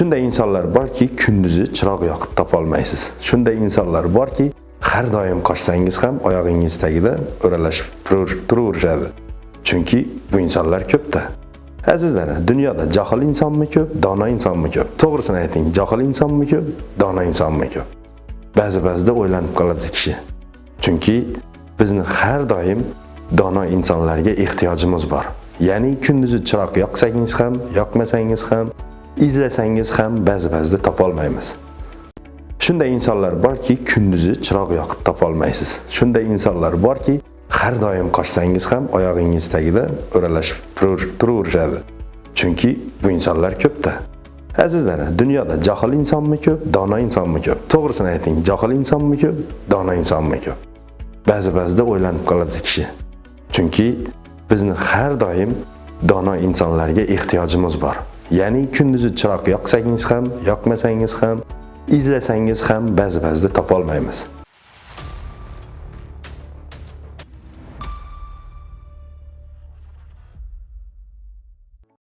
Shunday insonlar borki, kunduzi chiroq yoqib topolmaysiz. Shunday insonlar borki, har doim qochsangiz ham oyog'ingiz tagida o'ralashib turaverishadi. Chunki bu insonlar ko'pda. Azizlar, dunyoda johil insonmi ko'p, dono insonmi ko'p? To'g'risini ayting, johil insonmi ko'p, dono insonmi ko'p? Ba'zi ba'zida o'ylanib qoladi kishi. Chunki bizni har doim dono insonlarga ehtiyojimiz bor. Ya'ni kunduzi chiroq yoqsangiz ham, yoqmasangiz ham, izlasangiz ham ba'zi ba'zida topolmaymiz. Shunday insonlar borki, kunduzi chiroq yoqib topolmaysiz. Shunday insonlar borki, har doim qochsangiz ham oyog'ingiz tagida o'ralashib turaverishadi. Chunki bu insonlar ko'pda. Azizlar, dunyoda johil insonmi ko'p, dono insonmi ko'p? To'g'risini ayting, johil insonmi ko'p, dono insonmi ko'p? Ba'zi ba'zida o'ylanib qoladi kishi. Chunki bizni har doim dono insonlarga ehtiyojimiz bor. Ya'ni kunduzi chiroq yoqsangiz ham, yoqmasangiz ham, izlasangiz ham ba'zi ba'zida topolmaymiz.